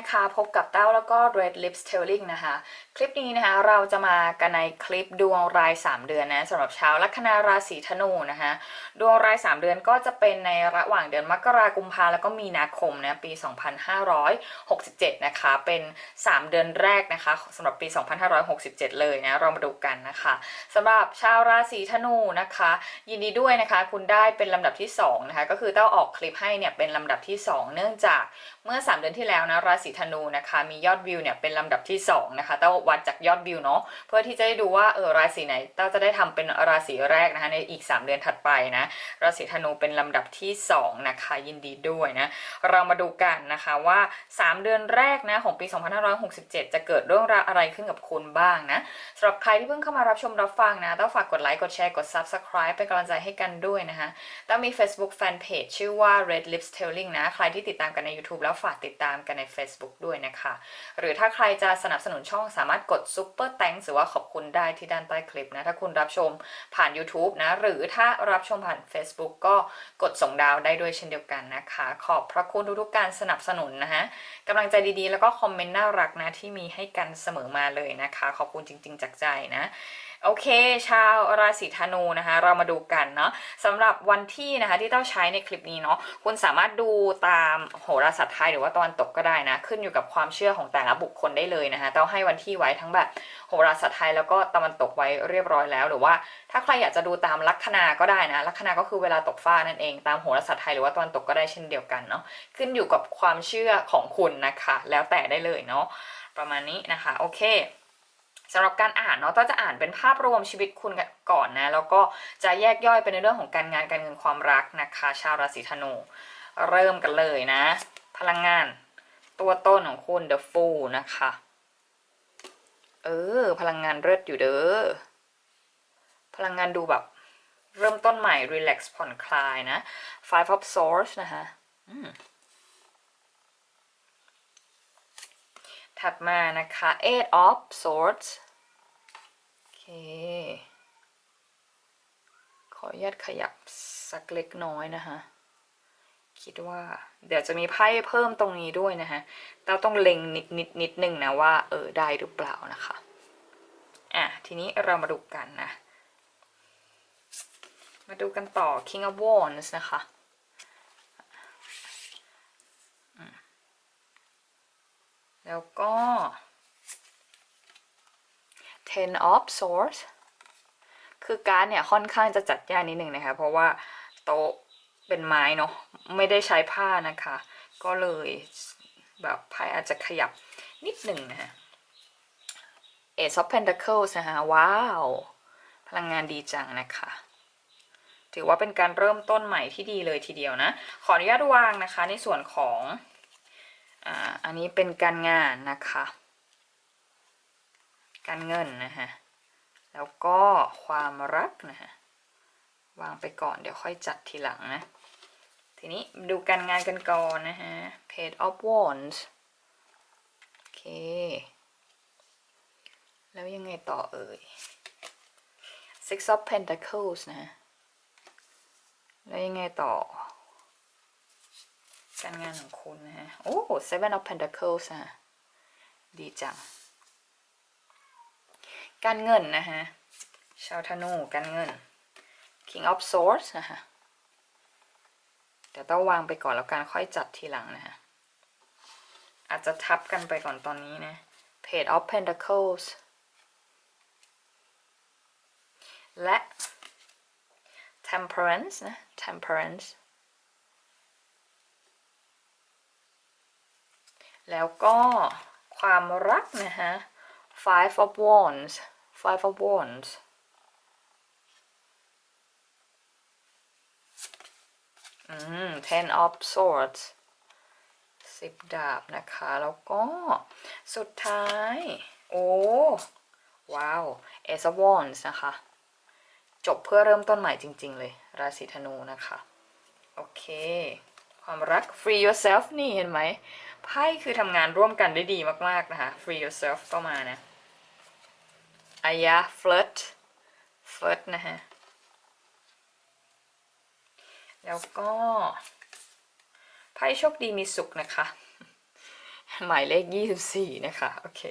นะคะ พบกับเต้าแล้วก็ Red Lips Telling นะคะ คลิปนี้นะคะเราจะมากันในคลิปดวงราย 3 เดือนนะสำหรับชาวลัคนาราศีธนูนะคะดวงราย 3 เดือนก็จะเป็นในระหว่างเดือนมกราคมพาแล้วก็มีนาคมนะปี 2567 นะคะ เป็น 3 เดือนแรกนะคะสำหรับปี 2567 เลยนะเรามาดูกันนะคะสำหรับชาวราศีธนูนะคะ ยินดีด้วยนะคะ คุณได้เป็นลำดับที่2นะคะก็คือเต้าออกคลิปให้เนี่ยเป็นลำดับที่ 2 เนื่องจากเมื่อ 3 เดือนที่แล้วนะราศีธนูนะคะ มียอดวิวเนี่ยเป็นลำดับที่2นะคะเต้าวัดจากยอดวิวเนาะเพื่อที่จะได้ดูว่าเออราศีไหนเต้าจะได้ทำเป็นราศีแรกนะคะในอีก 3 เดือนถัดไปนะราศีธนูเป็นลำดับที่2นะคะยินดีด้วยนะเรามาดูกันนะคะว่า 3 เดือนแรกนะของปี 2567 จะเกิดเรื่องราวอะไรขึ้นกับคุณบ้างนะสำหรับใครที่เพิ่งเข้ามารับชมรับฟังนะต้องฝากกดไลค์กดแชร์กด subscribe เป็นกำลังใจให้กันด้วยนะคะต้องมี Facebook Fanpage ชื่อว่า Red Lips Telling นะใครที่ติดตามกันใน YouTube แล้วฝากติดตามกันใน Facebook ด้วยนะคะ หรือถ้าใครจะสนับสนุนช่องสามารถกด Super Thanks หรือว่าขอบคุณได้ที่ด้านใต้คลิปนะ ถ้าคุณรับชมผ่าน YouTube นะ หรือถ้ารับชมผ่าน Facebook ก็กดส่งดาวได้ด้วยเช่นเดียวกันนะคะ ขอบพระคุณทุกๆการสนับสนุนนะคะกำลังใจดีๆ แล้วก็คอมเมนต์น่ารักนะที่มีให้กันเสมอมาเลยนะคะ ขอบคุณจริง ๆ จากใจนะ โอเค ชาวราศีธนูนะคะ เรามาดูกันเนาะสำหรับวันที่นะคะที่เต้าใช้ในคลิปนี้เนาะคุณสามารถดูตามโหราศาสตร์ไทยหรือว่าตะวันตกก็ได้นะ ขึ้นอยู่กับความเชื่อของแต่ละบุคคลได้เลยนะคะเต้าให้วันที่ไว้ทั้งแบบโหราศาสตร์ไทยแล้วก็ตะวันตกไว้เรียบร้อยแล้ว หรือว่าถ้าใครอยากจะดูตามลัคนาก็ได้นะลัคนาก็คือเวลาตกฟ้านั่นเองตามโหราศาสตร์ไทยหรือว่าตะวันตกก็ได้เช่นเดียวกันเนาะขึ้นอยู่กับความเชื่อของคุณนะคะ แล้วแต่ได้เลยเนาะประมาณนี้นะคะ โอเค สำหรับการอ่านเนาะต้าจะอ่านเป็นภาพรวมชีวิตคุณก่อนนะ แล้วก็จะแยกย่อยไปในเรื่องของการงานการเงินความรักนะคะ ชาวราศีธนู เริ่มกันเลยนะ พลังงาน ตัวต้นของคุณ The Fool นะคะ เออ พลังงานเลิศอยู่เด้อพลังงานดูแบบ เริ่มต้นใหม่ relax ผ่อนคลายนะ Five of Swords นะคะ อืม ถัดมานะคะ eight of swords โอเค ขออนุญาตขยับสักเล็กน้อยนะคะ คิดว่า เดี๋ยวจะมีไพ่เพิ่มตรงนี้ด้วยนะคะเราต้องเล็งนิดนิดนิดนึงนะว่า เออ ได้หรือเปล่านะคะ อะ ทีนี้เรามาดูกันนะ มาดูกันต่อ King of Wands นะคะ แล้วก็ ten of swords คือการดเนี่ยค่อนข้างจะจัดยากนิดหนึ่งนะคะ เพราะว่าโต๊ะเป็นไม้เนาะไม่ได้ใช้ผ้านะคะ ก็เลยแบบไพ่อาจจะขยับนิดหนึ่งนะฮะ Ace of Pentacles นะคะว้าว พลังงานดีจังนะคะ ถือว่าเป็นการเริ่มต้นใหม่ที่ดีเลยทีเดียวนะ ขออนุญาตวางนะคะในส่วนของ อ่าอันนี้เป็นการงานนะคะ การเงินนะฮะแล้วก็ความรักนะฮะวางไปก่อนเดี๋ยวค่อยจัดทีหลังนะ ทีนี้ดูการงานกันก่อนนะฮะ Page of Wands โอเค แล้วยังไงต่อเอ่ย Six of Pentacles นะฮะแล้วยังไงต่อ การงานของคุณนะฮะ โอ้ seven of pentacles ฮะ ดีจัง การเงินนะฮะ ชาวธนู การเงิน king of swords นะฮะแต่ต้องวางไปก่อนแล้วการค่อยจัดทีหลังนะฮะ อาจจะทับกันไปก่อนตอนนี้นะ page of pentacles และ temperance นะ temperance แล้วก็ความรักนะฮะ five of wands five of wands อืม ten of swords สิบดาบนะคะ แล้วก็สุดท้าย โอ้ ว้าว ace of wands นะคะ จบเพื่อเริ่มต้นใหม่จริง ๆ เลย ราศีธนูนะคะ โอเค ความรัก free yourself นี่เห็นไหม ไพ่คือทำงานร่วมกันได้ดีมากๆนะคะ free yourself ก็มานะอายะ flirt flirt นะฮะ แล้วก็ไพ่โชคดีมีสุขนะคะ หมายเลขยี่สิบสี่นะคะ โอเค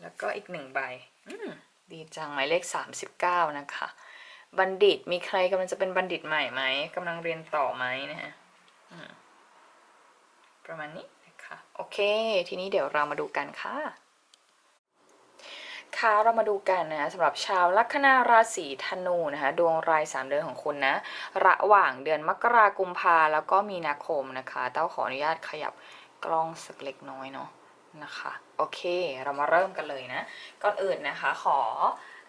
แล้วก็อีกหนึ่งใบอืมดีจังหมายเลขสามสิบเก้านะคะ บัณฑิตมีใครกำลังจะเป็นบัณฑิตใหม่ไหมกำลังเรียนต่อไหมนะฮะ ประมาณนี้นะคะโอเค ทีนี้เดี๋ยวเรามาดูกันค่ะค่ะเรามาดูกันนะสำหรับชาวลัคนาราศีธนูนะคะดวงราย 3 เดือนของคุณนะระหว่างเดือนมกรากุมภาแล้วก็มีนาคมนะคะเต้าขออนุญาตขยับกล้องสักเล็กน้อยเนาะนะคะโอเคเรามาเริ่มกันเลยนะก่อนอื่นนะคะขอ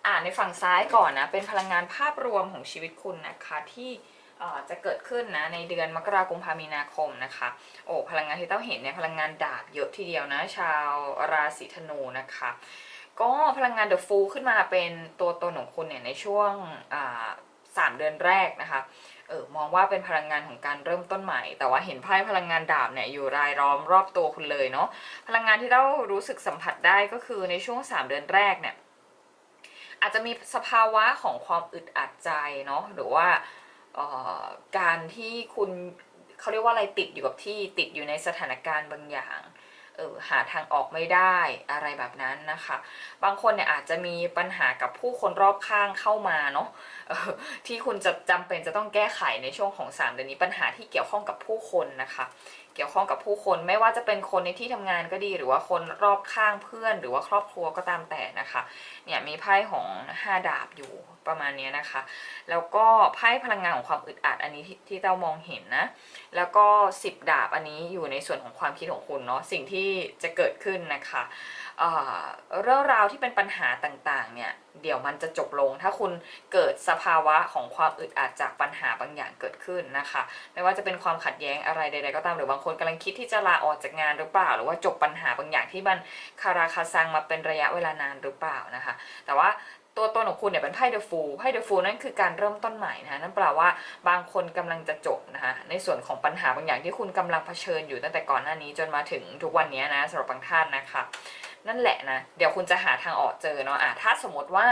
อ่านในฝั่งซ้ายก่อนนะเป็นพลังงานภาพรวมของชีวิตคุณนะคะที่ จะเกิดขึ้นนะในเดือนมกราคมพามีนาคมนะคะโอ้พลังงานที่เต้าเห็นเนี่ยพลังงานดาบเยอะทีเดียวนะชาวราศีธนูนะคะก็พลังงานเดอะฟูขึ้นมาเป็นตัวตนของคุณเนี่ยในช่วงสามเดือนแรกนะคะเออมองว่าเป็นพลังงานของการเริ่มต้นใหม่ แต่ว่าเห็นไพ่พลังงานดาบเนี่ยอยู่รายล้อมรอบตัวคุณเลยเนาะพลังงานที่เรารู้สึกสัมผัสได้ก็คือในช่วงสามเดือนแรกเนี่ยอาจจะมีสภาวะของความอึดอัดใจเนาะหรือว่า การที่คุณเขาเรียกว่าอะไรติดอยู่กับที่ติดอยู่ในสถานการณ์บางอย่างเออหาทางออกไม่ได้อะไรแบบนั้นนะคะ บางคนเนี่ยอาจจะมีปัญหากับผู้คนรอบข้างเข้ามาเนาะออที่คุณจะจำเป็นจะต้องแก้ไขในช่วงของ3เดือนนี้ปัญหาที่เกี่ยวข้องกับผู้คนนะคะ เกี่ยวข้องกับผู้คนไม่ว่าจะเป็นคนในที่ทำงานก็ดี หรือว่าคนรอบข้างเพื่อน หรือว่าครอบครัวก็ตามแต่นะคะเนี่ยมีไพ่ของ5ดาบอยู่ ประมาณนี้นะคะ แล้วก็ไพ่พลังงานของความอึดอัดอันนี้ที่ที่เรามองเห็นนะ แล้วก็10ดาบอันนี้อยู่ในส่วนของความคิดของคุณเนาะสิ่งที่จะเกิดขึ้นนะคะเเรื่องราวที่เป็นปัญหาต่างๆเนี่ยเดี๋ยวมันจะจบลง ถ้าคุณเกิดสภาวะของความอึดอัดจากปัญหาบางอย่างเกิดขึ้นนะคะ ไม่ว่าจะเป็นความขัดแย้งอะไรใดๆก็ตามหรือบางคนกำลังคิดที่จะลาออกจากงานหรือเปล่า หรือว่าจบปัญหาบางอย่างที่มันคาราคาซังมาเป็นระยะเวลานานหรือเปล่านะคะ แต่ว่า ตัวตนของคุณเนี่ยเป็นไพ่เดอะฟูลไพ่เดอะฟูลนั่นคือการเริ่มต้นใหม่นะคะนั่นแปลว่าบางคนกำลังจะจบนะคะในส่วนของปัญหาบางอย่างที่คุณกำลังเผชิญอยู่ตั้งแต่ก่อนหน้านี้จนมาถึงทุกวันนี้นะสำหรับบางท่านนะคะนั่นแหละนะเดี๋ยวคุณจะหาทางออกเจอเนาะอะถ้าสมมติว่า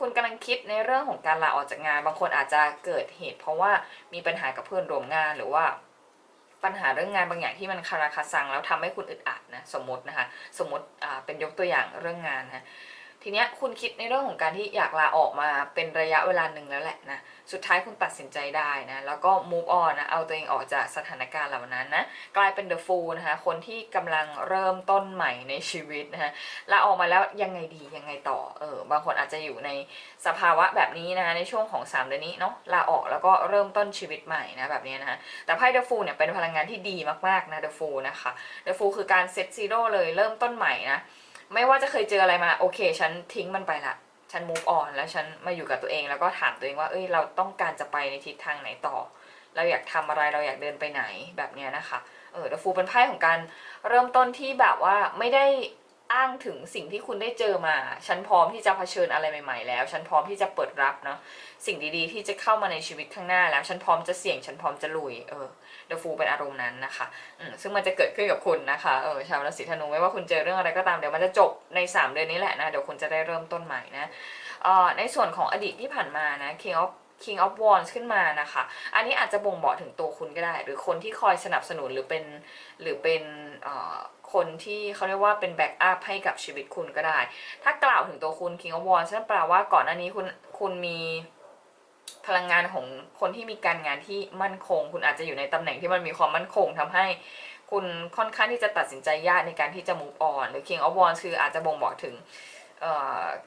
คุณกำลังคิดในเรื่องของการลาออกจากงาน บางคนอาจจะเกิดเหตุ เพราะว่ามีปัญหากับเพื่อนร่วมงานหรือว่าปัญหาเรื่องงานบางอย่างที่มันคาราคาซังแล้วทำให้คุณอึดอัดนะสมมตินะคะสมมติอ่าเป็นยกตัวอย่างเรื่องงานนะ ทีเนี้ยคุณคิดในเรื่องของการที่อยากลาออกมาเป็นระยะเวลาหนึ่งแล้วแหละนะ สุดท้ายคุณตัดสินใจได้นะ แล้วก็ move on นะ เอาตัวเองออกจากสถานการณ์เหล่านั้นนะ กลายเป็น the fool นะคะ คนที่กำลังเริ่มต้นใหม่ในชีวิตนะคะลาออกมาแล้วยังไงดียังไงต่อ เออ บางคนอาจจะอยู่ในสภาวะแบบนี้นะคะในช่วงของ 3 เดือนนี้เนาะ ลาออกแล้วก็เริ่มต้นชีวิตใหม่นะแบบนี้นะคะ แต่ไพ่ The Fool เนี่ยเป็นพลังงานที่ดีมากๆนะ The Fool นะคะ The Fool คือการเซตซีโร่เลยเริ่มต้นใหม่นะ ไม่ว่าจะเคยเจออะไรมาโอเค ฉันทิ้งมันไปละฉัน move on แล้วฉันมาอยู่กับตัวเองแล้วก็ถามตัวเองว่า เอ้ย เราต้องการจะไปในทิศทางไหนต่อ เราอยากทำอะไร เราอยากเดินไปไหนแบบเนี้ยนะคะ เออเดฟูเป็นไพ่ของการเริ่มต้นที่แบบว่าไม่ได้ อ้างถึงสิ่งที่คุณได้เจอมา ฉันพร้อมที่จะเผชิญอะไรใหม่ๆ แล้ว ฉันพร้อมที่จะเปิดรับเนาะ สิ่งดีๆ ที่จะเข้ามาในชีวิตข้างหน้าแล้ว ฉันพร้อมจะเสี่ยง ฉันพร้อมจะลุย เออ เดอะฟูเป็นอารมณ์นั้นนะคะ อืมซึ่งมันจะเกิดขึ้นกับคุณนะคะ เออ ชาวราศีธนูไม่ว่าคุณเจอเรื่องอะไรก็ตาม เดี๋ยวมันจะจบใน 3 เดือนนี้แหละนะ เดี๋ยวคุณจะได้เริ่มต้นใหม่นะ เอ่อ ในส่วนของอดีตที่ผ่านมานะ King of King of Wands ขึ้นมานะคะ อันนี้อาจจะบ่งบอกถึงตัวคุณก็ได้ หรือคนที่คอยสนับสนุนหรือเป็นหรือเป็นคนที่เขาเรียกว่าเป็นแบ็กอัพให้กับชีวิตคุณก็ได้ ถ้ากล่าวถึงตัวคุณ King of Wands นั่นแปลว่าก่อนหน้านี้คุณคุณมีพลังงานของคนที่มีการงานที่มั่นคง คุณอาจจะอยู่ในตำแหน่งที่มันมีความมั่นคงทำให้คุณค่อนข้างที่จะตัดสินใจยากในการที่จะ move on หรือ King of Wands คืออาจจะบ่งบอกถึง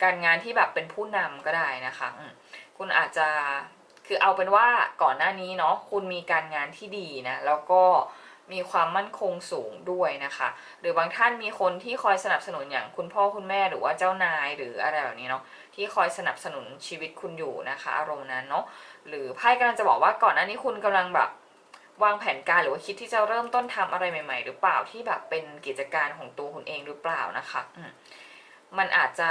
การงานที่แบบเป็นผู้นำก็ได้นะคะ คุณอาจจะคือเอาเป็นว่าก่อนหน้านี้เนาะคุณมีการงานที่ดีนะแล้วก็มีความมั่นคงสูงด้วยนะคะ หรือบางท่านมีคนที่คอยสนับสนุนอย่างคุณพ่อคุณแม่หรือว่าเจ้านายหรืออะไรแบบนี้เนาะที่คอยสนับสนุนชีวิตคุณอยู่นะคะอารมณ์นั้นเนาะหรือไพ่กำลังจะบอกว่าก่อนหน้านี้คุณกำลังแบบวางแผนการหรือว่าคิดที่จะเริ่มต้นทำอะไรใหม่ ๆ หรือเปล่าที่แบบเป็นกิจการของตัวคุณเองหรือเปล่านะคะอืมมันอาจจะ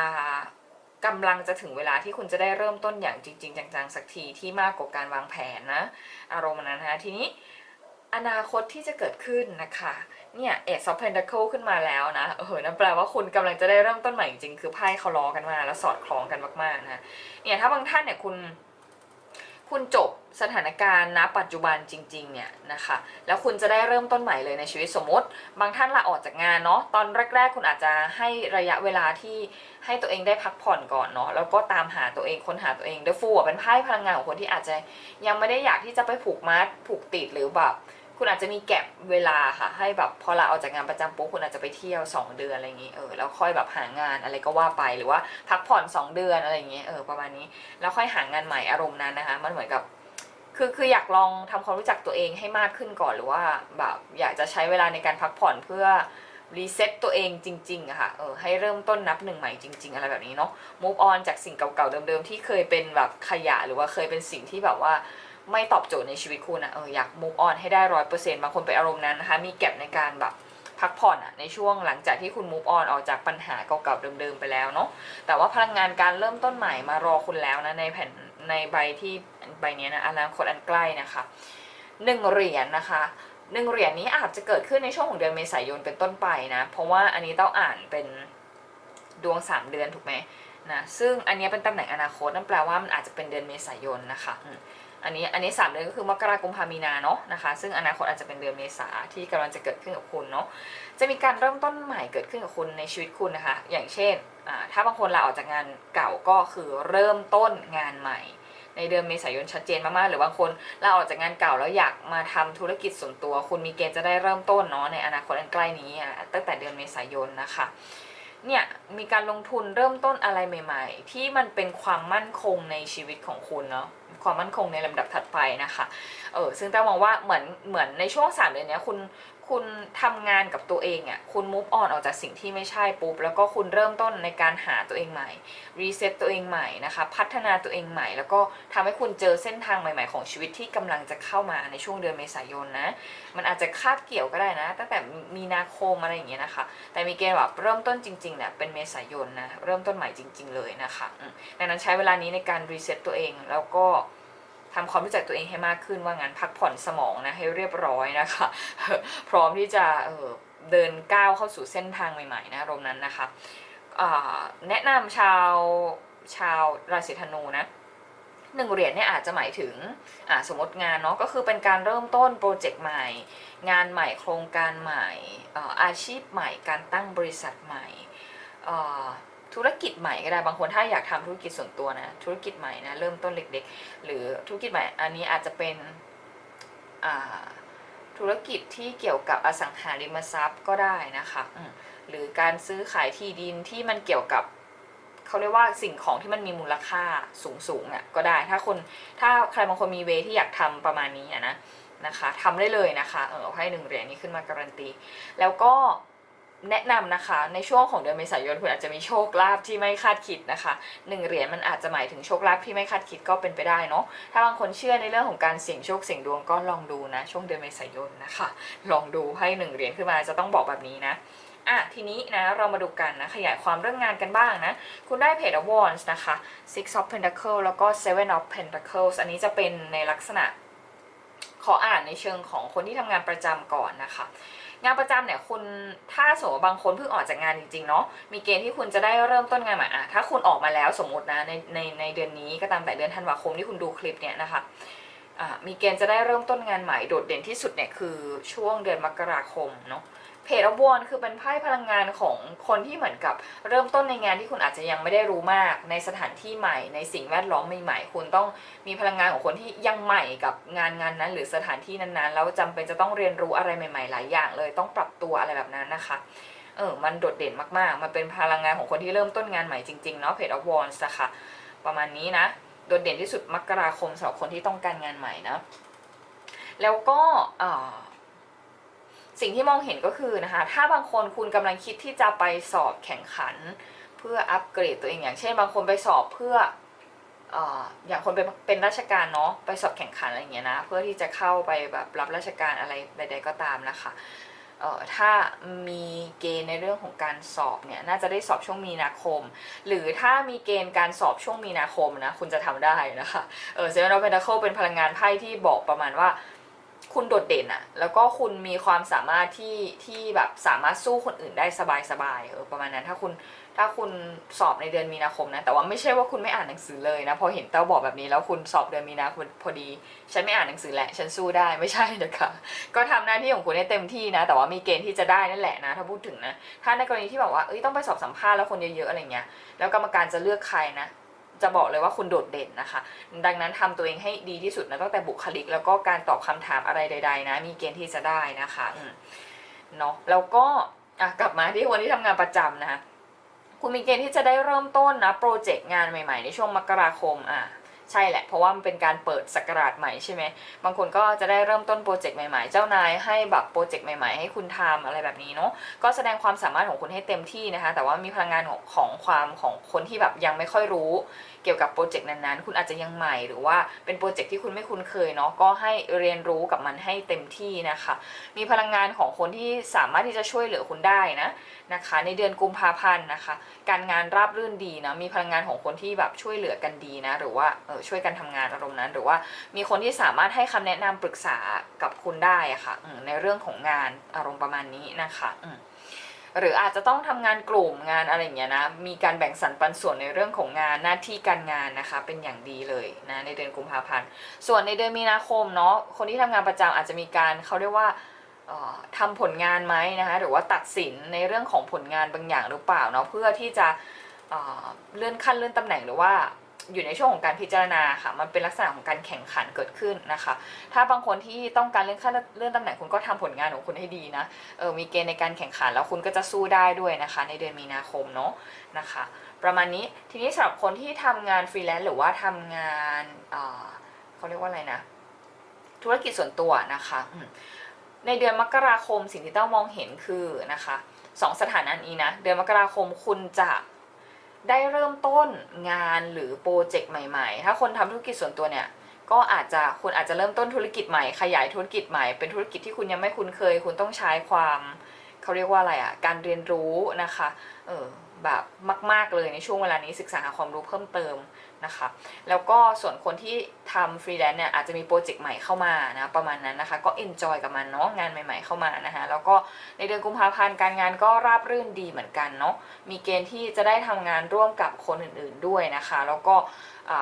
กำลังจะถึงเวลาที่คุณจะได้เริ่มต้นอย่างจริง ๆ จังๆสักทีที่มากกว่าการวางแผนนะ อารมณ์นั้นนะคะทีนี้อนาคตที่จะเกิดขึ้นนะคะเนี่ยเอ of Pentacle ขึ้นมาแล้วนะเออนั่นแปลว่าคุณกำลังจะได้เริ่มต้นใหม่จริงๆคือไพ่เขาล้อกันมาแล้วสอดคล้องกันมากๆนะเนี่ยถ้าบางท่านเนี่ยคุณ คุณจบสถานการณ์ณปัจจุบันจริงๆเนี่ยนะคะ แล้วคุณจะได้เริ่มต้นใหม่เลยในชีวิตสมมติ บางท่านลาออกจากงานเนาะตอนแรก ๆ คุณอาจจะให้ระยะเวลาที่ให้ตัวเองได้พักผ่อนก่อนเนาะแล้วก็ตามหาตัวเองค้นหาตัวเองเดฟูเป็นไพ่พลังงานของคนที่อาจจะยังไม่ได้อยากที่จะไปผูกมัดผูกติดหรือแบบ คุณอาจจะมีแก็บเวลาค่ะ ให้แบบพอลาออกจากงานประจำปุ๊บคุณอาจจะไปเที่ยว 2 เดือนอะไรอย่างงี้เออแล้วค่อยแบบหางานอะไรก็ว่าไปหรือว่าพักผ่อน 2 เดือนอะไรอย่างเงี้ยเออประมาณนี้แล้วค่อยหางานใหม่อารมณ์นั้นนะคะ มันเหมือนกับคือคืออยากลองทำความรู้จักตัวเองให้มากขึ้นก่อนหรือว่าแบบอยากจะใช้เวลาในการพักผ่อนเพื่อรีเซ็ตตัวเองจริงๆอะค่ะ เออ ให้เริ่มต้นนับหนึ่งใหม่จริง ๆ อะไรแบบนี้เนาะ move on จากสิ่งเก่าๆเดิมๆ ที่เคยเป็นแบบขยะหรือว่าเคยเป็นสิ่งที่แบบว่า ไม่ตอบโจทย์ในชีวิตคุณอะเอออยาก move on ให้ได้ร้อยเปอร์เซ็นต์บางคนไปอารมณ์นั้นนะคะ มีแก็บในการแบบพักผ่อนอะในช่วงหลังจากที่คุณ move on ออกจากปัญหาเก่าๆเดิมๆไปแล้วเนาะแต่ว่าพลังงานการเริ่มต้นใหม่มารอคุณแล้วนะในแผ่นในใบที่ใบเนี้ยนะอนาคตอันใกล้นะคะหนึ่งเหรียญนะคะหนึ่งเหรียญนี้อาจจะเกิดขึ้นในช่วงของเดือนเมษายนเป็นต้นไปนะ เพราะว่าอันนี้ต้องอ่านเป็นดวง3เดือนถูกไหมนะซึ่งอันนี้เป็นตำแหน่งอนาคตนั่นแปลว่ามันอาจจะเป็นเดือนเมษายนนะคะ อันนี้อันนี้สามเดือนก็คือมกราคมพามีนาเนาะนะคะ ซึ่งอนาคตอาจจะเป็นเดือนเมษาที่กำลังจะเกิดขึ้นกับคุณเนาะจะมีการเริ่มต้นใหม่เกิดขึ้นกับคุณในชีวิตคุณนะคะ อย่างเช่นถ้าบางคนลาออกจากงานเก่าก็คือเริ่มต้นงานใหม่ ในเดือนเมษายนชัดเจนมากๆ หรือบางคนลาออกจากงานเก่าแล้วอยากมาทำธุรกิจส่วนตัว คุณมีเกณฑ์จะได้เริ่มต้นเนาะในอนาคตอันใกล้นี้ตั้งแต่เดือนเมษายนนะคะเนี่ยมีการลงทุนเริ่มต้นอะไรใหม่ ๆ ที่มันเป็นความมั่นคงในชีวิตของคุณเนาะ ความมั่นคงในลำดับถัดไปนะคะเออซึ่งแต้มองว่าเหมือนเหมือนในช่วงสามเดือนนี้คุณคุณทำงานกับตัวเองอะคุณ move on ออกจากสิ่งที่ไม่ใช่ปุ๊บแล้วก็คุณเริ่มต้นในการหาตัวเองใหม่ reset ตัวเองใหม่นะคะพัฒนาตัวเองใหม่ แล้วก็ทำให้คุณเจอเส้นทางใหม่ ๆ ของชีวิตที่กำลังจะเข้ามาในช่วงเดือนเมษายนนะมันอาจจะคาบเกี่ยวก็ได้นะ ตั้งแต่มีนาคมอะไรอย่างเงี้ยนะคะ แต่มีเกณฑ์แบบเริ่มต้นจริงๆเนี่ยเป็นเมษายนนะเริ่มต้นใหม่จริง ๆ เลยนะคะดังนั้นใช้เวลานี้ในการ reset ตัวเองแล้วก็ ทำความรู้จักตัวเองให้มากขึ้นว่างั้นพักผ่อนสมองนะให้เรียบร้อยนะคะ พร้อมที่จะเเดินก้าวเข้าสู่เส้นทางใหม่ๆนะรมนั้นนะคะแนะนำชาวชาวราศีธนูนะหนึ่งเหรียญเนี่ยอาจจะหมายถึงสมมติงานเนาะก็คือเป็นการเริ่มต้นโปรเจกต์ใหม่ งานใหม่โครงการใหม่อาชีพใหม่การตั้งบริษัทใหม่ ธุรกิจใหม่ก็ได้บางคนถ้าอยากทำธุรกิจส่วนตัวนะธุรกิจใหม่นะเริ่มต้นเล็กๆ หรือธุรกิจใหม่อันนี้อาจจะเป็นธุรกิจที่เกี่ยวกับอสังหาริมทรัพย์ก็ได้นะคะหรือการซื้อขายที่ดินที่มันเกี่ยวกับเขาเรียกว่าสิ่งของที่มันมีมูลค่าสูงสูงๆอะก็ได้ถ้าคนถ้าใครบางคนมีเวที่อยากทำประมาณนี้อะนะนะคะทำได้เลยนะคะเออให้หนึ่งเหรียญนี้ขึ้นมาการันตี แล้วก็ แนะนำนะคะ ในช่วงของเดือนเมษายนคุณอาจจะมีโชคลาภที่ไม่คาดคิดนะคะหนึ่งเหรียญมันอาจจะหมายถึงโชคลาภที่ไม่คาดคิดก็เป็นไปได้เนาะถ้าบางคนเชื่อในเรื่องของการเสี่ยงโชคเสี่ยงดวงก็ลองดูนะ ช่วงเดือนเมษายนนะคะ ลองดูให้หนึ่งเหรียญขึ้นมาจะต้องบอกแบบนี้นะอะทีนี้นะเรามาดูกันนะ ขยายความเรื่องงานกันบ้างนะ คุณได้เพจ of Wands นะคะ Six of Pentacles แล้วก็ Seven of Pentacles อันนี้จะเป็นในลักษณะขออ่านในเชิงของคนที่ทำงานประจำก่อนนะคะ งานประจำเนี่ยคุณถ้าสมมติบางคนเพิ่งออกจากงานจริงๆเนาะมีเกณฑ์ที่คุณจะได้เริ่มต้นงานใหม่อะถ้าคุณออกมาแล้วสมมตินะในในในเดือนนี้ก็ตามแต่เดือนธันวาคมที่คุณดูคลิปเนี่ยนะคะมีเกณฑ์จะได้เริ่มต้นงานใหม่โดดเด่นที่สุดเนี่ยคือช่วงเดือนมกราคมเนาะ เพจอบวนคือเป็นไพ่พลังงานของคนที่เหมือนกับเริ่มต้นในงานที่คุณอาจจะยังไม่ได้รู้มาก ในสถานที่ใหม่ ในสิ่งแวดล้อมใหม่ๆ คุณต้องมีพลังงานของคนที่ยังใหม่กับงานงานนั้น หรือสถานที่นั้นๆ แล้วจำเป็นจะต้องเรียนรู้อะไรใหม่ ๆ หลายอย่างเลยต้องปรับตัวอะไรแบบนั้นนะคะเออมันโดดเด่นมากๆ มันเป็นพลังงานของคนที่เริ่มต้นงานใหม่จริงๆเนาะเพจอวอนส์นะคะประมาณนี้นะ โดดเด่นที่สุดมกราคมสำหรับคนที่ต้องการงานใหม่นะ แล้วก็เอ่ สิ่งที่มองเห็นก็คือนะคะ ถ้าบางคนคุณกำลังคิดที่จะไปสอบแข่งขัน เพื่ออัปเกรดตัวเองอย่างเช่น บางคนไปสอบเพื่ออย่างคนเป็นเป็นราชการเนาะไปสอบแข่งขันอะไรอย่างเงี้ยนะเพื่อที่จะเข้าไปแบบรับราชการอะไรใด ๆก็ตามนะคะเอ่อถ้ามีเกณฑ์ในเรื่องของการสอบเนี่ยน่าจะได้สอบช่วงมีนาคม หรือถ้ามีเกณฑ์การสอบช่วงมีนาคมนะคุณจะทำได้นะคะเออเซเว่นออฟเพนทาเคิลเป็นพลังงานไพ่ที่บอกประมาณว่า คุณโดดเด่นอะแล้วก็คุณมีความสามารถที่ที่แบบสามารถสู้คนอื่นได้สบายๆเออประมาณนั้นถ้าคุณถ้าคุณสอบในเดือนมีนาคมนะ แต่ว่าไม่ใช่ว่าคุณไม่อ่านหนังสือเลยนะ พอเห็นเต้าบอกแบบนี้แล้วคุณสอบเดือนมีนาคมพอดี ฉันไม่อ่านหนังสือแหละ ฉันสู้ได้ไม่ใช่นะคะก็ทำหน้าที่ของคุณให้เต็มที่นะ แต่ว่ามีเกณฑ์ที่จะได้นั่นแหละนะ ถ้าพูดถึงนะ ถ้าในกรณีที่แบบว่าเอ้ยต้องไปสอบสัมภาษณ์แล้วคนเยอะๆอะไรเงี้ย แล้วกรรมการจะเลือกใครนะ จะบอกเลยว่าคุณโดดเด่นนะคะ ดังนั้นทำตัวเองให้ดีที่สุดนะตั้งแต่บุคลิก แล้วก็การตอบคำถามอะไรใด ๆ นะ มีเกณฑ์ที่จะได้นะคะเนาะแล้วก็กลับมาที่คนที่ทำงานประจำนะคะคุณมีเกณฑ์ที่จะได้เริ่มต้นนะโปรเจกต์งานใหม่ ๆ ในช่วงมกราคมอะ ใช่แหละ เพราะว่ามันเป็นการเปิดสกราชใหม่ใช่ไหมบางคนก็จะได้เริ่มต้นโปรเจกต์ใหม่ๆ เจ้านายให้แบบโปรเจกต์ใหม่ๆ ให้คุณทำอะไรแบบนี้เนาะก็แสดงความสามารถของคุณให้เต็มที่นะคะ แต่ว่ามีพลังงานของของความของคนที่แบบยังไม่ค่อยรู้ เกี่ยวกับโปรเจกต์นั้นๆ คุณอาจจะยังใหม่หรือว่าเป็นโปรเจกต์ที่คุณไม่คุ้นเคยเนาะก็ให้เรียนรู้กับมันให้เต็มที่นะคะ มีพลังงานของคนที่สามารถที่จะช่วยเหลือคุณได้นะนะคะ ในเดือนกุมภาพันธ์นะคะ การงานราบรื่นดีนะมีพลังงานของคนที่แบบช่วยเหลือกันดีนะ หรือว่าเออช่วยกันทำงานอารมณ์นั้น หรือว่ามีคนที่สามารถให้คำแนะนำปรึกษากับคุณได้ะค่ะในเรื่องของงานอารมณ์ประมาณนี้นะคะ หรืออาจจะต้องทำงานกลุ่มงานอะไรอย่างเงี้ยนะ มีการแบ่งสรรปันส่วนในเรื่องของงานหน้าที่การงานนะคะ เป็นอย่างดีเลยนะในเดือนกุมภาพันธ์ ส่วนในเดือนมีนาคมเนาะคนที่ทำงานประจำอาจจะมีการเขาเรียกว่าเอ่อทำผลงานไหมนะคะหรือว่าตัดสินในเรื่องของผลงานบางอย่างหรือเปล่าเนาะเพื่อที่จะเอ่อเลื่อนขั้นเลื่อนตำแหน่งหรือว่า อยู่ในช่วงของการพิจารณาค่ะ มันเป็นลักษณะของการแข่งขันเกิดขึ้นนะคะ ถ้าบางคนที่ต้องการเลื่อนขั้นเลื่อนตำแหน่งคุณก็ทำผลงานของคุณให้ดีนะ เออ มีเกณฑ์ในการแข่งขันแล้วคุณก็จะสู้ได้ด้วยนะคะ ในเดือนมีนาคมเนาะนะคะ ประมาณนี้ ทีนี้สำหรับคนที่ทำงานฟรีแลนซ์หรือว่าทำงานเออเขาเรียกว่าอะไรนะ ธุรกิจส่วนตัวนะคะ ในเดือนมกราคมสิ่งที่ต้ามองเห็นคือนะคะสองสถานะนี้นะ เดือนมกราคมคุณจะ ได้เริ่มต้นงานหรือโปรเจกต์ใหม่ๆ ถ้าคนทำธุรกิจส่วนตัวเนี่ยก็อาจจะคุณอาจจะเริ่มต้นธุรกิจใหม่ขยายธุรกิจใหม่เป็นธุรกิจที่คุณยังไม่คุ้นเคย คุณต้องใช้ความเขาเรียกว่าอะไรอะ่ะการเรียนรู้นะคะเออแบบมาก ๆเลยในช่วงเวลานี้ศึกษาหาความรู้เพิ่มเติม นะคะ แล้วก็ส่วนคนที่ทำฟรีแลนซ์เนี่ยอาจจะมีโปรเจกต์ใหม่เข้ามานะประมาณนั้นนะคะ ก็เอนจอยกับมันเนาะงานใหม่ ๆเข้ามานะคะ แล้วก็ในเดือนกุมภาพันธ์การงานก็ราบรื่นดีเหมือนกันเนาะมีเกณฑ์ที่จะได้ทำงานร่วมกับคนอื่นๆด้วยนะคะ แล้วก็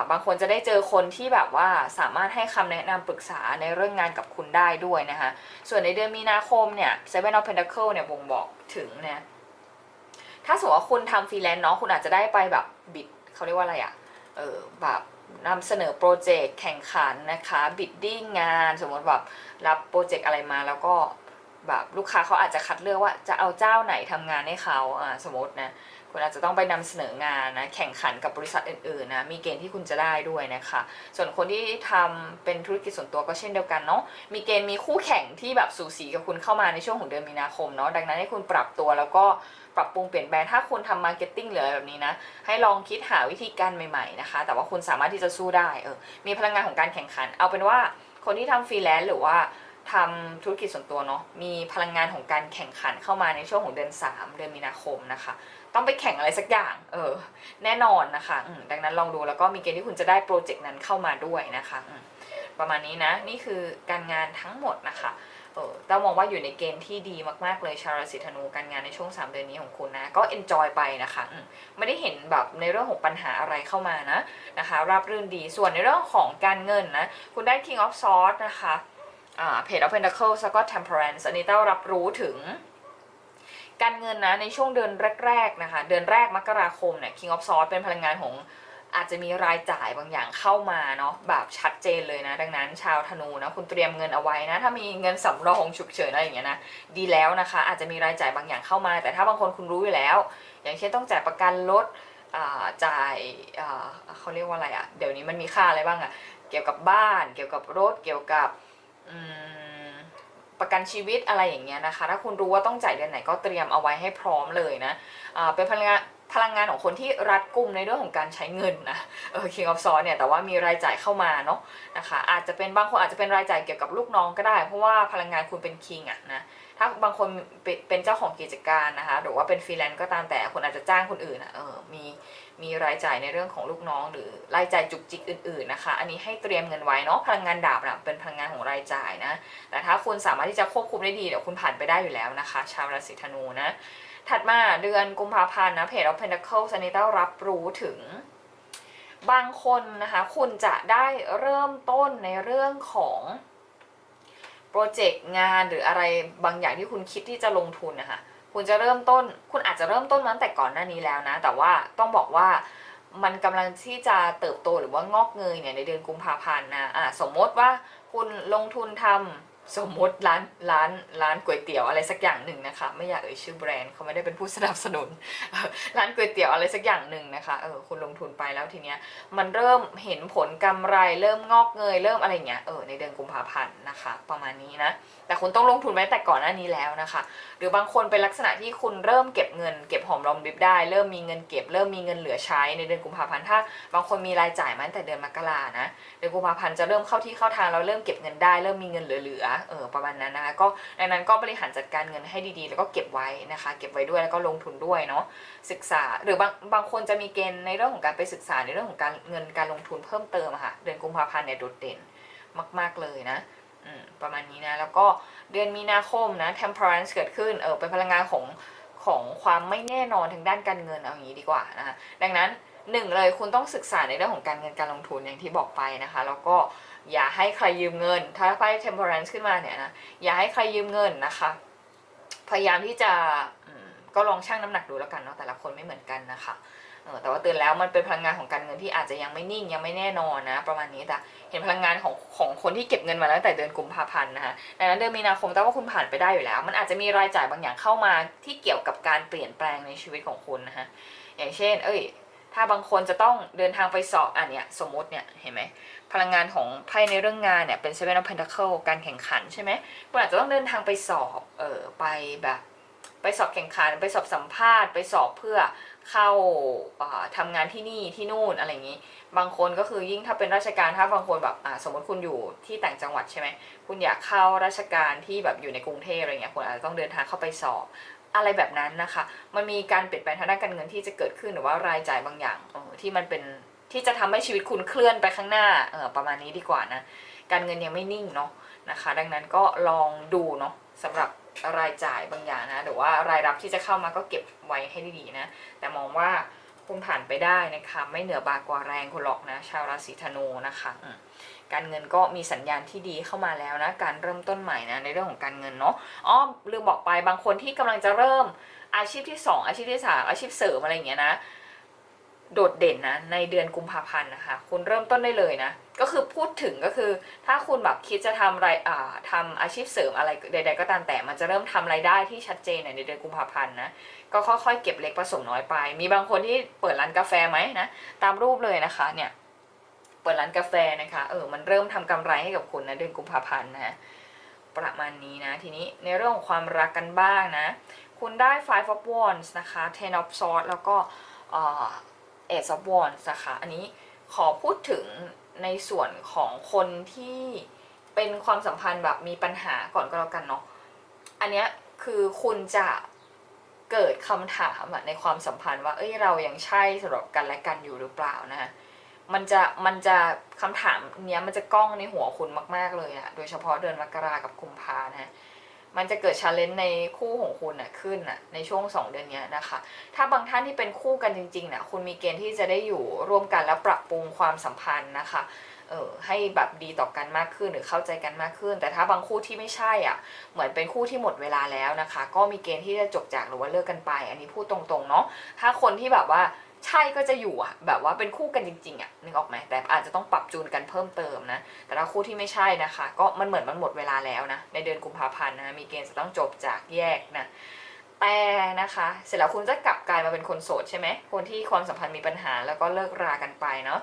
บางคนจะได้เจอคนที่แบบว่าสามารถให้คำแนะนำปรึกษาในเรื่องงานกับคุณได้ด้วยนะคะ ส่วนในเดือนมีนาคมเนี่ย Seven of Pentacles เนี่ยบ่งบอกถึงเนี่ยถ้าสมมติว่าคุณทำฟรีแลนซ์เนาะคุณอาจจะได้ไปแบบบิดเขาเรียกว่าอะไรอะ เออแบบนำเสนอโปรเจกต์แข่งขันนะคะบิดดิ้งงานสมมติแบบรับโปรเจกต์อะไรมาแล้วก็แบบลูกค้าเขาอาจจะคัดเลือกว่าจะเอาเจ้าไหนทำงานให้เขาอ่าสมมตินะคุณอาจจะต้องไปนำเสนองานนะแข่งขันกับบริษัทอื่นๆนะมีเกณฑ์ที่คุณจะได้ด้วยนะคะ ส่วนคนที่ทำเป็นธุรกิจส่วนตัวก็เช่นเดียวกันเนาะมีเกณฑ์มีคู่แข่งที่แบบสูสีกับคุณเข้ามาในช่วงของเดือนมีนาคมเนาะดังนั้นให้คุณปรับตัวแล้วก็ ปรับปรุงเปลี่ยนแปลงถ้าคุณทำมาร์เก็ตติ้งหรืออะไรแบบนี้นะ ให้ลองคิดหาวิธีการใหม่ๆนะคะ แต่ว่าคุณสามารถที่จะสู้ได้เออมีพลังงานของการแข่งขัน เอาเป็นว่าคนที่ทำฟรีแลนซ์หรือว่าทำธุรกิจส่วนตัวเนาะมีพลังงานของการแข่งขันเข้ามาในช่วงของเดือน 3 เดือนมีนาคมนะคะ ต้องไปแข่งอะไรสักอย่าง เออ แน่นอนนะคะดังนั้นลองดูแล้วก็มีเกณฑ์ที่คุณจะได้โปรเจกต์นั้นเข้ามาด้วยนะคะประมาณนี้นะ นี่คือการงานทั้งหมดนะคะ เออแต่มองว่าอยู่ในเกณฑ์ที่ดีมากๆเลยชาวราศีธนูการงานในช่วง 3 เดือนนี้ของคุณนะ ก็เอนจอยไปนะคะไม่ได้เห็นแบบในเรื่องของปัญหาอะไรเข้ามานะนะคะ ราบรื่นดีส่วนในเรื่องของการเงินนะคุณได้ King of Swords นะคะอ่า Page of Pentacles แล้วก็ Temperance อันนี้เต้ารับรู้ถึงการเงินนะในช่วงเดือนแรกๆนะคะ เดือนแรกมกราคมเนี่ย King of Swords เป็นพลังงานของ อาจจะมีรายจ่ายบางอย่างเข้ามาเนาะแบบชัดเจนเลยนะ ดังนั้นชาวธนูนะคุณเตรียมเงินเอาไว้นะ ถ้ามีเงินสำรองฉุกเฉินอะไรอย่างเงี้ยนะดีแล้วนะคะ อาจจะมีรายจ่ายบางอย่างเข้ามา แต่ถ้าบางคนคุณรู้อยู่แล้ว อย่างเช่นต้องจ่ายประกันรถอ่าจ่ายอ่าเขาเรียกว่าอะไรอะ่ะเดี๋ยวนี้มันมีค่าอะไรบ้างอะ่ะเกี่ยวกับบ้าน เกี่ยวกับรถเกี่ยวกับประกันชีวิตอะไรอย่างเงี้ยนะคะ ถ้าคุณรู้ว่าต้องจ่ายเดือนไหนก็เตรียมเอาไว้ให้พร้อมเลยนะอ่าเป็นพลังงาน พลังงานของคนที่รัดกุมในเรื่องของการใช้เงินนะเออ King of s w o r d เนี่ยแต่ว่ามีรายจ่ายเข้ามาเนาะนะคะอาจจะเป็นบางคนอาจจะเป็นรายจ่ายเกี่ยวกับลูกน้องก็ได้ เพราะว่าพลังงานคุณเป็น King อะนะถ้าบางคนเป็นเจ้าของกิจการนะคะหรือว่าเป็นฟรีแลนซ์ก็ตามแต่คุณอาจจะจ้างคนอื่นอะเออมีมีรายจ่ายในเรื่องของลูกน้อง หรือรายจ่ายจุกจิกอื่นๆนะคะ อันนี้ให้เตรียมเงินไว้เนาะพลังงานดาบนะเป็นพลังงานของรายจ่ายนะแต่ถ้าคุณสามารถที่จะควบคุมได้ดีเดี๋ยวคุณผ่านไปได้อยู่แล้วนะคะ ชาวราศีธนูนะ ถัดมาเดือนกุมภาพันธ์นะเพจ of Pentacles อันนี้ต้องรับรู้ถึง บางคนนะคะ คุณจะได้เริ่มต้นในเรื่องของโปรเจกต์งานหรืออะไรบางอย่างที่คุณคิดที่จะลงทุนนะคะคุณจะเริ่มต้น คุณอาจจะเริ่มต้นมาตั้งแต่ก่อนหน้านี้แล้วนะ แต่ว่าต้องบอกว่ามันกำลังที่จะเติบโตหรือว่างอกเงยเนี่ยในเดือนกุมภาพันธ์นะอะสมมติว่าคุณลงทุนทำ สมมติร้านร้านร้านก๋วยเตี๋ยวอะไรสักอย่างหนึ่งนะคะ ไม่อยากเอ่ยชื่อแบรนด์เขาไม่ได้เป็นผู้สนับสนุน ร้านก๋วยเตี๋ยวอะไรสักอย่างหนึ่งนะคะเออคุณลงทุนไปแล้วทีเนี้ยมันเริ่มเห็นผลกำไรเริ่มงอกเงยเริ่มอะไรเงี้ยเออในเดือนกุมภาพันธ์นะคะ ประมาณนี้นะแต่คุณต้องลงทุนไว้แต่ก่อนหน้านี้แล้วนะคะ รือบางคนเป็นลักษณะที่คุณเริ่มเก็บเงินเก็บหอมรอมริบได้ เริ่มมีเงินเก็บ เริ่มมีเงินเหลือใช้ในเดือนกุมภาพันธ์ถ้าบางคนมีรายจ่ายมาตั้งแต่เดือนมกรานะเดือนกุมภาพันธ์จะเริ่มเข้าที่เข้าทางเราเริ่มเก็บเงินได้ เริ่มมีเงินเหลือๆเออประมาณนั้นนะคะก็ดังนั้นก็บริหารจัดการเงินให้ดีๆ แล้วก็เก็บไว้นะคะ เก็บไว้ด้วยแล้วก็ลงทุนด้วยเนาะศึกษาหรือบางบางคนจะมีเกณฑ์ในเรื่องของการไปศึกษาในเรื่องของการเงินการลงทุนเพิ่มเติมค่ะเดือนกุมภาพันธ์เนี่ยโดดเด่นมาก ๆเลยนะ ประมาณนี้นะ แล้วก็เดือนมีนาคมนะ temperance เกิดขึ้นเออเป็นพลังงานของของความไม่แน่นอนทางด้านการเงินเอาอย่างนี้ดีกว่านะคะดังนั้นหนึ่งเลยคุณต้องศึกษาในเรื่องของการเงินการลงทุนอย่างที่บอกไปนะคะ แล้วก็อย่าให้ใครยืมเงิน ถ้าไพ่ temperance ขึ้นมาเนี่ยนะอย่าให้ใครยืมเงินนะคะ พยายามที่จะก็ลองชั่งน้ำหนักดูแล้วกันเนาะแต่ละคนไม่เหมือนกันนะคะ แต่ว่าเตือนแล้วมันเป็นพลังงานของการเงินที่อาจจะยังไม่นิ่งยังไม่แน่นอนนะ ประมาณนี้แต่เห็นพลังงานของของคนที่เก็บเงินมาแล้วตั้งแต่เดือนกุมภาพันธ์นะคะดังนั้นเดือนมีนาคมแต่ว่าคุณผ่านไปได้อยู่แล้ว มันอาจจะมีรายจ่ายบางอย่างเข้ามาที่เกี่ยวกับการเปลี่ยนแปลงในชีวิตของคุณนะคะอย่างเช่น เอ้ย ถ้าบางคนจะต้องเดินทางไปสอบอันเนี้ยสมมติเนี่ยเห็นไหมพลังงานของไพ่ในเรื่องงานเนี่ยเป็น Seven of Pentacles การแข่งขันใช่ไหมคุณอาจจะต้องเดินทางไปสอบเออไปแบบ ไปสอบแข่งขัน ไปสอบสัมภาษณ์ ไปสอบเพื่อเข้าทำางานที่นี่ที่นู่นอะไรอย่างนี้ บางคนก็คือยิ่งถ้าเป็นราชการถ้าบางคนแบบสมมติคุณอยู่ที่ต่างจังหวัดใช่ไหมคุณอยากเข้าราชการที่แบบอยู่ในกรุงเทพอะไรเงี้ยคุณอาจจะต้องเดินทางเข้าไปสอบอะไรแบบนั้นนะคะ มันมีการเปลี่ยนแปลงทางด้านการเงินที่จะเกิดขึ้นหรือว่ารายจ่ายบางอย่างที่มันเป็นที่จะทำให้ชีวิตคุณเคลื่อนไปข้างหน้าเออประมาณนี้ดีกว่านะ การเงินยังไม่นิ่งเนาะนะคะ ดังนั้นก็ลองดูเนาะสำหรับ รายจ่ายบางอย่างนะหรือว่ารายรับที่จะเข้ามาก็เก็บไว้ให้ดีๆนะ แต่มองว่าคุณผ่านไปได้นะคะไม่เหนือบากว่าแรงคุณหรอกนะ ชาวราศีธนูนะคะการเงินก็มีสัญญาณที่ดีเข้ามาแล้วนะ การเริ่มต้นใหม่นะในเรื่องของการเงินเนาะอ๋อลืมบอกไปบางคนที่กำลังจะเริ่มอาชีพที่ 2 อาชีพที่ 3 อาชีพเสริมอะไรอย่างเงี้ยนะ โดดเด่นนะในเดือนกุมภาพันธ์นะคะ คุณเริ่มต้นได้เลยนะ ก็คือพูดถึงก็คือ ถ้าคุณแบบคิดจะทำอะไรอ่าทำอาชีพเสริมอะไรใด ๆ ก็ตามแต่มันจะเริ่มทำรายได้ที่ชัดเจนในเดือนกุมภาพันธ์นะก็ค่อยๆเก็บเล็กผสมน้อยไป มีบางคนที่เปิดร้านกาแฟไหมนะตามรูปเลยนะคะเนี่ยเปิดร้านกาแฟนะคะเออมันเริ่มทำกำไรให้กับคุณนะเดือนกุมภาพันธ์นะประมาณนี้นะทีนี้ในเรื่องของความรักกันบ้างนะ คุณได้ five of wands นะคะ ten of swords แล้วก็ เอ่อ eight of wands นะคะอันนี้ขอพูดถึงในส่วนของคนที่เป็นความสัมพันธ์แบบมีปัญหาก่อนก็แล้วกันเนาะอันเนี้ยคือคุณจะเกิดคำถามในความสัมพันธ์ว่า เอ้ยเรายังใช่สำหรับกันและกันอยู่หรือเปล่านะมันจะมันจะคำถามเนี้ยมันจะก้องในหัวคุณมาก ๆเลยอะโดยเฉพาะเดือนมกรากับกุมภานะ มันจะเกิดชาเลนจ์ในคู่ของคุณอะขึ้นอะในช่วงสองเดือนนี้นะคะ ถ้าบางท่านที่เป็นคู่กันจริงๆนะคุณมีเกณฑ์ที่จะได้อยู่ร่วมกันแล้วปรับปรุงความสัมพันธ์นะคะเออให้แบบดีต่อกันมากขึ้นหรือเข้าใจกันมากขึ้น แต่ถ้าบางคู่ที่ไม่ใช่อะเหมือนเป็นคู่ที่หมดเวลาแล้วนะคะ ก็มีเกณฑ์ที่จะจบจากหรือว่าเลิกกันไป อันนี้พูดตรงๆเนาะถ้าคนที่แบบว่า ใช่ก็จะอยู่อะแบบว่าเป็นคู่กันจริงๆอะนึกออกไหมแต่อาจจะต้องปรับจูนกันเพิ่มเติมนะ แต่ถ้าคู่ที่ไม่ใช่นะคะ ก็มันเหมือนมันหมดเวลาแล้วนะ ในเดือนกุมภาพันธ์นะมีเกณฑ์จะต้องจบจากแยกนะแต่นะคะ เสร็จแล้วคุณจะกลับกลายมาเป็นคนโสดใช่ไหมคนที่ความสัมพันธ์มีปัญหาแล้วก็เลิกรากันไปเนาะ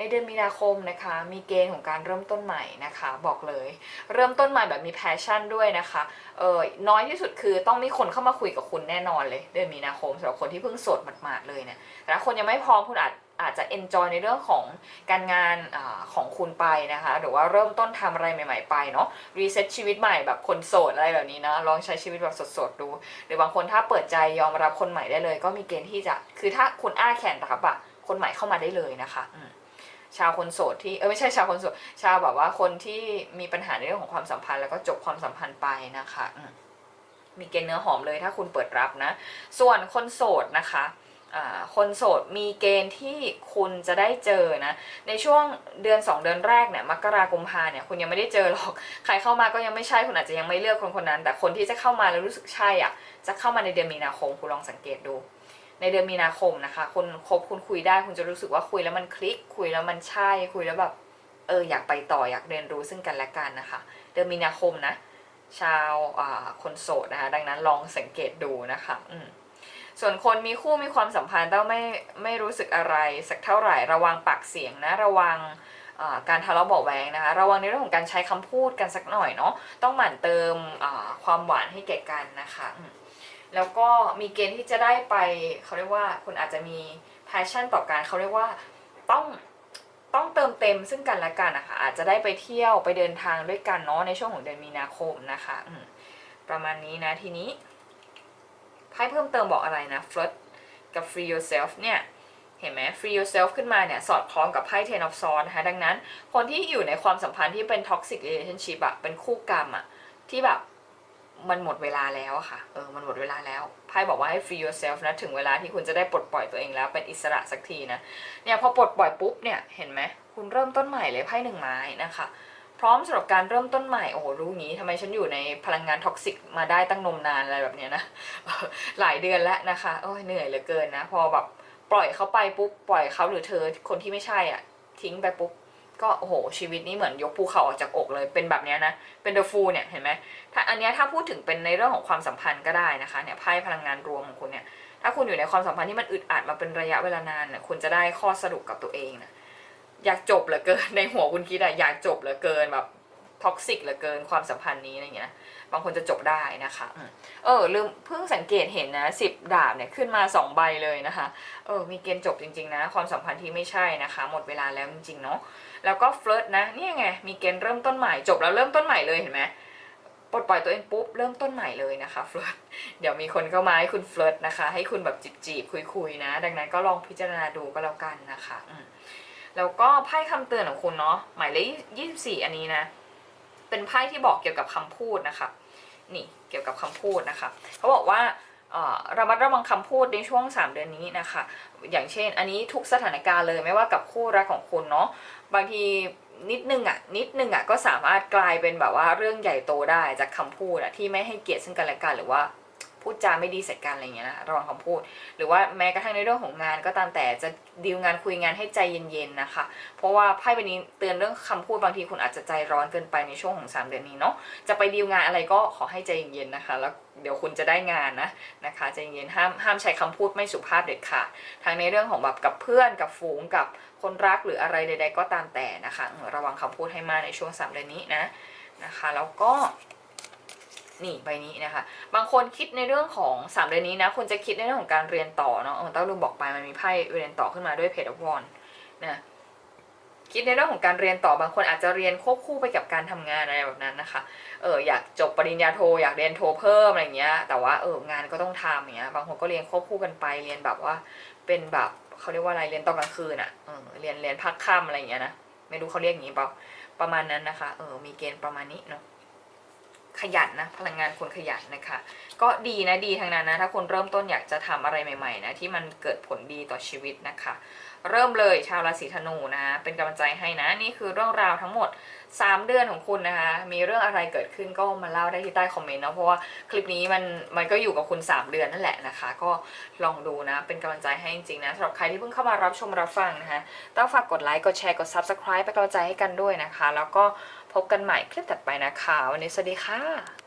ในเดือนมีนาคมนะคะ มีเกณฑ์ของการเริ่มต้นใหม่นะคะ บอกเลย เริ่มต้นใหม่แบบมีแพชชั่นด้วยนะคะเออน้อยที่สุดคือต้องมีคนเข้ามาคุยกับคุณแน่นอนเลย เดือนมีนาคมสำหรับคนที่เพิ่งโสดหมาดๆเลยเนี่ยแต่คนยังไม่พร้อมคุณอาจอาจจะ enjoy ในเรื่องของการงานอของคุณไปนะคะ หรือว่าเริ่มต้นทำอะไรใหม่ ๆ ไปเนาะรีเซ็ตชีวิตใหม่แบบคนโสดอะไรแบบนี้นะลองใช้ชีวิตแบบสดๆดู หรือบางคนถ้าเปิดใจยอมรับคนใหม่ได้เลย ก็มีเกณฑ์ที่จะคือถ้าคุณอ้าแขนรับอะคนใหม่เข้ามาได้เลยนะคะอืม ชาวคนโสดที่เออไม่ใช่ชาวคนโสดชาวแบบว่าคนที่มีปัญหาในเรื่องของความสัมพันธ์แล้วก็จบความสัมพันธ์ไปนะคะมีเกณฑ์เนื้อหอมเลยถ้าคุณเปิดรับนะ ส่วนคนโสดนะคะคนโสดมีเกณฑ์ที่คุณจะได้เจอนะ ในช่วงเดือน 2 เดือนแรกเนี่ยมกราคมพาเนี่ยคุณยังไม่ได้เจอหรอก ใครเข้ามาก็ยังไม่ใช่คุณอาจจะยังไม่เลือกคนคนนั้น แต่คนที่จะเข้ามาแล้วรู้สึกใช่อะจะเข้ามาในเดือนมีนาคมคุณลองสังเกตดู ในเดือนมีนาคมนะคะคุณคบคุณคุยได้คุณจะรู้สึกว่าคุยแล้วมันคลิก คุยแล้วมันใช่คุยแล้วแบบเอออยากไปต่ออยากเรียนรู้ซึ่งกันและกันนะคะ เดือนมีนาคมนะ ชาวคนโสดนะคะ ดังนั้นลองสังเกตดูนะคะอืมส่วนคนมีคู่มีความสัมพันธ์ต้องไม่ไม่รู้สึกอะไร สักเท่าไหร่ระวังปากเสียงนะระวังการทะเลาะเบาแวงนะคะระวังในเรื่องของการใช้คำพูดกันสักหน่อยเนาะต้องหมั่นเติมความหวานให้แก่กันนะคะ แล้วก็มีเกณฑ์ที่จะได้ไปเขาเรียกว่าคุณอาจจะมี passion ต่อการเขาเรียกว่าต้องต้องเติมเต็มซึ่งกันและกันนะคะอาจจะได้ไปเที่ยวไปเดินทางด้วยกันเนาะในช่วงของเดือนมีนาคมนะคะประมาณนี้นะทีนี้ไพ่เพิ่มเติมบอกอะไรนะ flirt กับ free yourself เนี่ยเห็นไหม free yourself ขึ้นมาเนี่ยสอดคล้องกับไพ่ ten of swords นะคะดังนั้น คนที่อยู่ในความสัมพันธ์ที่เป็น toxic relationship อะเป็นคู่กรรมอะที่แบบ มันหมดเวลาแล้วอะค่ะ เออ มันหมดเวลาแล้วไพ่บอกว่าให้ free yourself นะ ถึงเวลาที่คุณจะได้ปลดปล่อยตัวเองแล้ว เป็นอิสระสักทีนะ เนี่ยพอปลดปล่อยปุ๊บเนี่ย เห็นไหม คุณเริ่มต้นใหม่เลยไพ่หนึ่งไม้นะคะ พร้อมสำหรับการเริ่มต้นใหม่ โอ้โห รู้งี้ทำไมฉันอยู่ในพลังงานท็อกซิกมาได้ตั้งนมนานอะไรแบบเนี้ยนะ หลายเดือนแล้วนะคะ โอ้ยเหนื่อยเหลือเกินนะ พอแบบปล่อยเขาไปปุ๊บ ปล่อยเขาหรือเธอ คนที่ไม่ใช่อะ ทิ้งไปปุ๊บ ก็โอ้โหชีวิตนี้เหมือนยกภูเขาออกจากอกเลยเป็นแบบนี้นะเป็นเดอะฟูเนี่ยเห็นไหมถ้าอันเนี้ยถ้าพูดถึงเป็นในเรื่องของความสัมพันธ์ก็ได้นะคะเนี่ยไพ่พลังงานรวมของคุณเนี่ยถ้าคุณอยู่ในความสัมพันธ์ที่มันอึดอัดมาเป็นระยะเวลานานเนี่ยคุณจะได้ข้อสรุปกับตัวเองนะอยากจบเหลือเกินในหัวคุณคิดอะอยากจบเหลือเกินแบบท็อกซิกเหลือเกินความสัมพันธ์นี้อะไรเงี้ยบางคนจะจบได้นะคะเออลืมเพิ่งสังเกตเห็นนะสิบดาบเนี่ยขึ้นมาสองใบเลยนะคะ เออมีเกณฑ์จบจริง ๆ นะ ความสัมพันธ์ที่ไม่ใช่นะคะ หมดเวลาแล้วจริงๆเนาะ แล้วก็เฟิร์สนะเนี่ยไงมีเกณฑ์เริ่มต้นใหม่จบแล้วเริ่มต้นใหม่เลยเห็นไหมปลดปล่อยตัวเองปุ๊บเริ่มต้นใหม่เลยนะคะเฟิร์สเดี๋ยวมีคนเข้ามาให้คุณเฟลิร์ตนะคะ ให้คุณแบบจีบจีบคุยคุยๆนะ ดังนั้นก็ลองพิจารณาดูก็แล้วกันนะคะแล้วก็ไพ่คำเตือนของคุณเนาะหมายเลขยี่สิบสี่อันนี้นะ เป็นไพ่ที่บอกเกี่ยวกับคำพูดนะคะ นี่เกี่ยวกับคำพูดนะคะเขาบอกว่า ระมัดระวังคำพูดในช่วง 3 เดือนนี้นะคะ อย่างเช่น อันนี้ทุกสถานการณ์เลยไม่ว่ากับคู่รักของคุณเนาะบางทีนิดนึงอะนิดนึงอะก็สามารถกลายเป็นแบบว่าเรื่องใหญ่โตได้จากคำพูดอะที่ไม่ให้เกียรติซึ่งกันและกันหรือว่า พูดจาไม่ดีใส่กันอะไรอย่างเงี้ยนะระวังคำพูด หรือว่าแม้กระทั่งในเรื่องของงานก็ตามแต่จะดีลงานคุยงานให้ใจเย็นๆนะคะ เพราะว่าไพ่ใบนี้เตือนเรื่องคำพูดบางทีคุณอาจจะใจร้อนเกินไปในช่วงของ 3 เดือนนี้เนาะจะไปดีลงานอะไรก็ขอให้ใจเย็นๆนะคะ แล้วเดี๋ยวคุณจะได้งานนะนะคะใจเย็นห้ามห้ามใช้คำพูดไม่สุภาพเด็ดขาดทั้งในเรื่องของแบบกับเพื่อนกับฝูงกับคนรักหรืออะไรใด ๆ ก็ตามแต่นะคะระวังคำพูดให้มากในช่วง3เดือนนี้นะนะคะ แล้วก็ นี่ใบนี้นะคะ บางคนคิดในเรื่องของ 3 เดือนนี้นะคุณจะคิดในเรื่องของการเรียนต่อเนาะเออต้องลืมบอกไปมันมีไพ่เรียนต่อขึ้นมาด้วยเพจอวอนนะคิดในเรื่องของการเรียนต่อบางคนอาจจะเรียนควบคู่ไปกับการทำงานอะไรแบบนั้นนะคะ เอออยากจบปริญญาโทอยากเรียนโทเพิ่มอะไรเงี้ย แต่ว่าเอองานก็ต้องทำอย่างเงี้ย บางคนก็เรียนควบคู่กันไปเรียนแบบว่า เป็นแบบเขาเรียกว่าอะไรเรียนตอนกลางคืนอะ่ะเออเรียนเรียนพักค่ำอะไรเงี้ยนะไม่รู้เขาเรียกอย่างนี้เปล่าประมาณนั้นนะคะ เออมีเกณฑ์ประมาณนี้เนาะ ขยันนะพลังงานคนขยันนะคะ ก็ดีนะดีทางนั้นนะ ถ้าคนเริ่มต้นอยากจะทำอะไรใหม่ๆนะที่มันเกิดผลดีต่อชีวิตนะคะ เริ่มเลยชาวราศีธนูนะเป็นกำลังใจให้นะนี่คือเรื่องราวทั้งหมด 3 เดือนของคุณนะคะ มีเรื่องอะไรเกิดขึ้นก็มาเล่าได้ที่ใต้คอมเมนต์เนาะเพราะว่าคลิปนี้มันมันก็อยู่กับคุณ 3 เดือนนั่นแหละนะคะ ก็ลองดูนะเป็นกำลังใจให้จริงๆนะสำหรับใครที่เพิ่งเข้ามารับชมรับฟังนะคะต้องฝากกดไลค์กดแชร์กด subscribe เป็นกำลังใจให้กันด้วยนะคะ แล้วก็ พบกันใหม่คลิปถัดไปนะคะ วันนี้สวัสดีค่ะ